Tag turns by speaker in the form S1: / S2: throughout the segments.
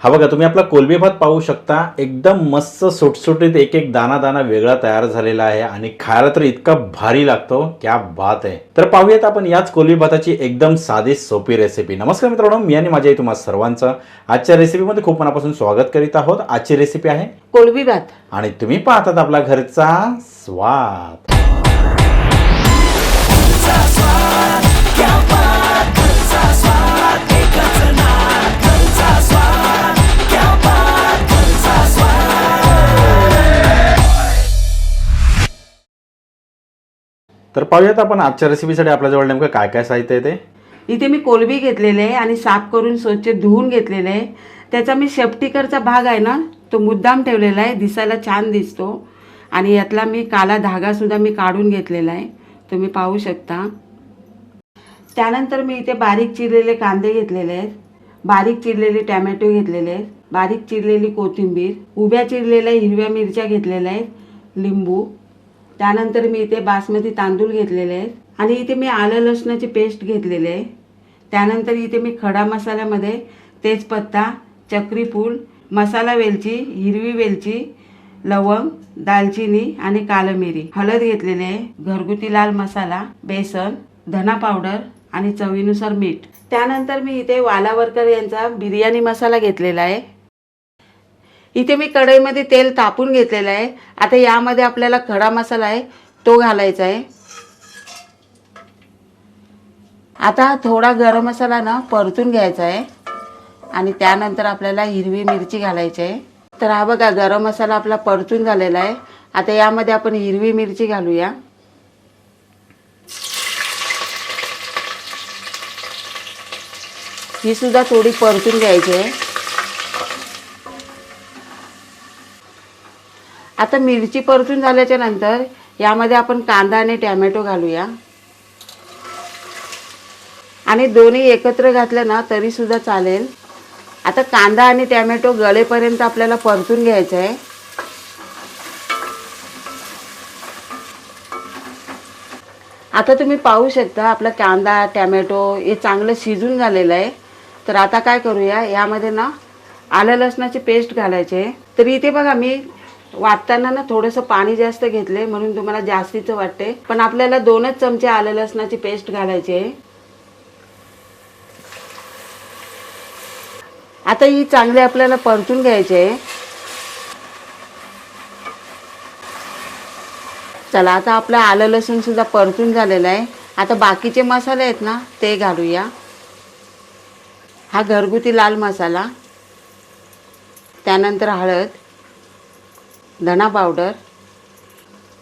S1: हा बघा तुम्ही आपला कोलबी भात पाहू शकता. एकदम मस्त सुटसुटीत एक एक दाना दाना वेगळा तयार झालेला आहे आणि खायला तर इतका भारी लागतो. क्या बात आहे. तर पाहूयात आपण याच कोलबी भाताची एकदम साधी सोपी रेसिपी नमस्कार मित्रांनो मी आणि माझ्या तुम्हा सर्वांचं आजच्या रेसिपीमध्ये खूप मनापासून स्वागत करीत आहोत. आजची रेसिपी आहे
S2: कोलबी भात.
S1: आणि तुम्ही पाहतात आपला घरचा स्वाद. तर पाहूयात आपण आजच्या रेसिपीसाठी आपल्याजवळ नेमकं काय काय साहित्य आहे ते.
S2: इथे मी कोलबी घेतलेले आहे आणि साफ करून स्वच्छ धुवून घेतलेले आहे. त्याचा मी शेपटीकरचा भाग आहे ना तो मुद्दाम ठेवलेला आहे. दिसायला छान दिसतो. आणि यातला मी काला धागासुद्धा मी काढून घेतलेला आहे. तुम्ही पाहू शकता. त्यानंतर मी इथे बारीक चिरलेले कांदे घेतलेले आहेत. बारीक चिरलेले टॅमॅटो घेतलेले आहेत. बारीक चिरलेली कोथिंबीर. उभ्या चिरलेल्या हिरव्या मिरच्या घेतलेल्या आहेत. लिंबू. त्यानंतर मी इथे बासमती तांदूळ घेतलेले आहेत. आणि इथे मी आलं लसणाची पेस्ट घेतलेली आहे. त्यानंतर इथे मी खडा मसाल्यामध्ये तेजपत्ता चक्रीफूल मसाला वेलची हिरवी वेलची लवंग दालचिनी आणि कालं मिरी. हळद घेतलेली आहे घरगुती लाल मसाला बेसन धना पावडर आणि चवीनुसार मीठ. त्यानंतर मी इथे वालावरकर यांचा बिर्याणी मसाला घेतलेला आहे. इथे मी कढईमध्ये तेल तापून घेतलेलं आहे. आता यामध्ये आपल्याला खडा मसाला आहे तो घालायचा आहे. आता थोडा गरम मसाला ना परतून घ्यायचा आहे. आणि त्यानंतर आपल्याला हिरवी मिरची घालायची आहे. तर हा बघा गरम मसाला आपला परतून झालेला आहे. आता यामध्ये आपण हिरवी मिरची घालूया. ही सुद्धा थोडी परतून घ्यायची आहे. आता मिरची परतून झाल्याच्यानंतर यामध्ये आपण कांदा आणि टॅमॅटो घालूया. आणि दोन्ही एकत्र घातलं ना तरीसुद्धा चालेल. आता कांदा आणि टॅमॅटो गळेपर्यंत आपल्याला परतून घ्यायचं आहे आता तुम्ही पाहू शकता आपला कांदा टॅमॅटो हे चांगलं शिजून झालेलं आहे. तर आता काय करूया यामध्ये ना आलं लसणाची पेस्ट घालायचे तर इथे बघा मी वाटताना ना थोडंसं पाणी जास्त घेतले म्हणून तुम्हाला जास्तीचं वाटते पण आपल्याला दोनच चमचे आलं लसणाची पेस्ट घालायची आहे. आता ही चांगली आपल्याला परतून घ्यायची आहे. चला आता आपलं आलं लसूण सुद्धा परतून झालेलं आहे. आता बाकीचे मसाले आहेत ना ते घालूया. हा घरगुती लाल मसाला. त्यानंतर हळद. धणा पावडर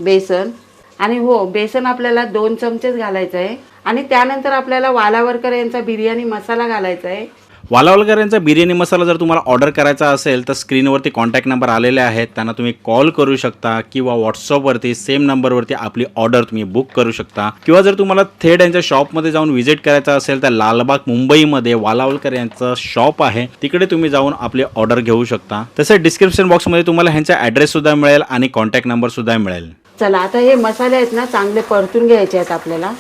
S2: बेसन. आणि हो बेसन आपल्याला दोन चमचेच घालायचं आहे आणि त्यानंतर आपल्याला वालावरकर यांचा बिर्याणी मसाला घालायचा आहे
S1: वालावलकर यांचा बिर्याणी मसाला जर तुम्हाला ऑर्डर करायचा असेल तर स्क्रीनवरती कॉन्टॅक्ट नंबर आलेले आहेत. त्यांना तुम्ही कॉल करू शकता किंवा व्हॉट्सअपवरती सेम नंबरवरती आपली ऑर्डर तुम्ही बुक करू शकता. किंवा जर तुम्हाला थेट यांच्या शॉपमध्ये जाऊन व्हिजिट करायचं असेल तर लालबाग मुंबईमध्ये वालावलकर यांचं शॉप आहे. तिकडे तुम्ही जाऊन आपली ऑर्डर घेऊ शकता. तसेच डिस्क्रिप्शन बॉक्समध्ये तुम्हाला ह्यांचा ॲड्रेस सुद्धा मिळेल आणि कॉन्टॅक्ट नंबर सुद्धा मिळेल.
S2: चला आता हे मसाले आहेत ना चांगले परतून घ्यायचे आहेत आपल्याला.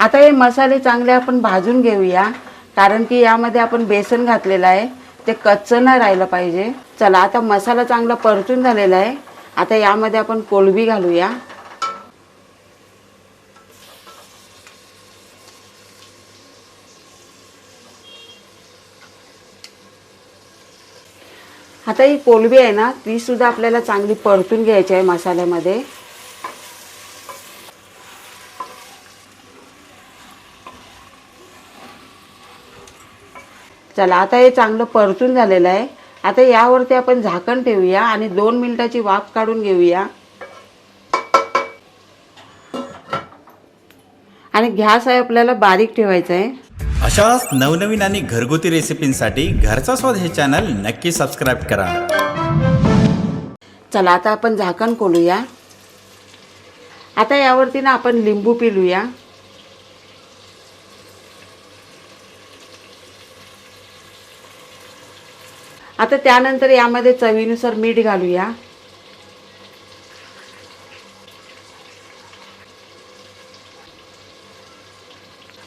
S2: आता हे मसाले चांगले आपण भाजून घेऊया. कारण की यामध्ये आपण बेसन घातलेलं आहे. ते कच्चं नाही राहिलं पाहिजे. चला आता मसाला चांगला परतून झालेला आहे. आता यामध्ये आपण कोलबी घालूया. आता ही कोलबी आहे ना ती सुद्धा आपल्याला चांगली परतून घ्यायची आहे मसाल्यामध्ये. चला आता हे चांगलं परतून झालेलं आहे. आता यावरती आपण झाकण ठेवूया आणि दोन मिनिटाची वाफ काढून घेऊया. आणि गॅस आहे आपल्याला बारीक ठेवायचा आहे.
S1: अशाच नवनवीन आणि घरगुती रेसिपींसाठी घरचा स्वाद हे चॅनल नक्की सबस्क्राईब करा.
S2: चला आता आपण झाकण खोलूया. आता यावरती ना आपण लिंबू पिलूया. आता त्यानंतर यामध्ये चवीनुसार मीठ घालूया.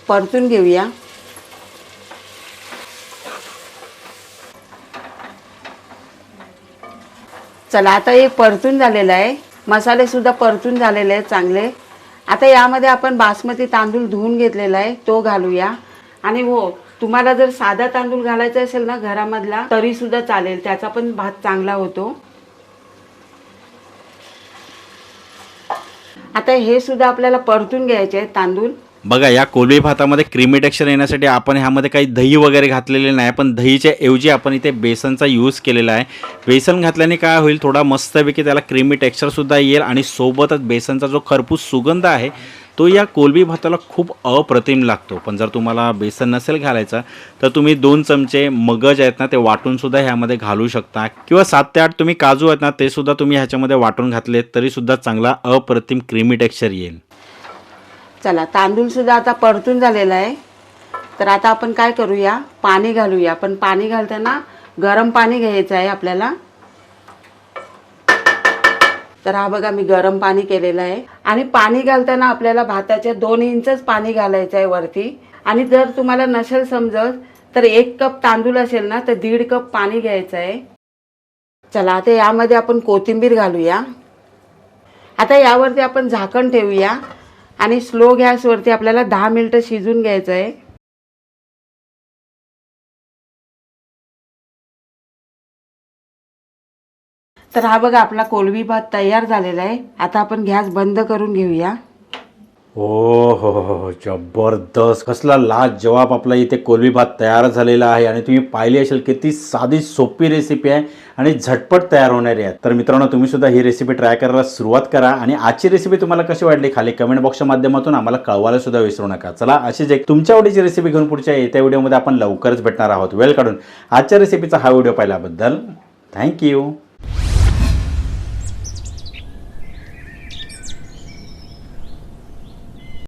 S2: परतून घेऊया. चला आता हे परतून झालेलं आहे. मसालेसुद्धा परतून झालेले आहेत चांगले. आता यामध्ये आपण बासमती तांदूळ धुवून घेतलेला आहे तो घालूया. आणि हो तुम्हाला जर साधा तांदूळ घालायचा असेल ना घरामधला तरी सुद्धा चालेल. त्याचा पण भात चांगला होतो. आता हे सुद्धा आपल्याला परतून घ्यायचे आहेत तांदूळ.
S1: बघा या कोलबी भातामध्ये क्रीमी टेक्स्चर येण्यासाठी आपण ह्यामध्ये काही दही वगैरे घातलेले नाही पण दहीच्या ऐवजी आपण इथे बेसनचा यूज केलेला आहे. बेसन घातल्याने काय होईल थोडा मस्तपैकी त्याला क्रीमी टेक्स्चरसुद्धा येईल आणि सोबतच बेसनचा जो खरपूस सुगंध आहे तो या कोलबी भाताला खूप अप्रतिम लागतो. पण जर तुम्हाला बेसन नसेल घालायचं तर तुम्ही दोन चमचे मगज आहेत ना ते वाटूनसुद्धा ह्यामध्ये घालू शकता. किंवा सात ते आठ तुम्ही काजू आहेत ना ते सुद्धा तुम्ही ह्याच्यामध्ये वाटून घातले तरीसुद्धा चांगला अप्रतिम क्रीमी टेक्स्चर येईल.
S2: चला तांदूळसुद्धा आता परतून झालेला आहे. तर आता आपण काय करूया? पाणी घालूया. पण पाणी घालताना गरम पाणी घ्यायचं आहे आपल्याला. तर हा बघा मी गरम पाणी केलेलं आहे. आणि पाणी घालताना आपल्याला भाताच्या दोन इंचच पाणी घालायचं आहे वरती. आणि जर तुम्हाला नसेल समजत तर एक कप तांदूळ असेल ना तर दीड कप पाणी घ्यायचं आहे चला आता यामध्ये आपण कोथिंबीर घालूया. आता यावरती आपण झाकण ठेवूया. आणि स्लो गॅसवरती आपल्याला दहा मिनटं शिजून घ्यायचं आहे तर हा बघा आपला कोलवी भात तयार झालेला आहे. आता आपण गॅस बंद करून घेऊया.
S1: ओ हो हो, हो हो जबरदस्त. कसला लाज जवाब आपला इथे कोलवी भात तयार झालेला आहे. आणि तुम्ही पाहिली असेल किती साधी सोपी रेसिपी आहे आणि झटपट तयार होणारी आहे. तर मित्रांनो तुम्ही सुद्धा ही रेसिपी ट्राय करायला सुरुवात करा. आणि आजची रेसिपी तुम्हाला कशी वाटली? खाली कमेंट बॉक्सच्या माध्यमातून आम्हाला कळवायला सुद्धा विसरू नका. चला अशीच एक तुमच्या आवडीची रेसिपी घेऊन पुढच्या येत्या व्हिडिओमध्ये आपण लवकरच भेटणार आहोत. वेळ काढून आजच्या रेसिपीचा हा व्हिडिओ पाहिल्याबद्दल थँक्यू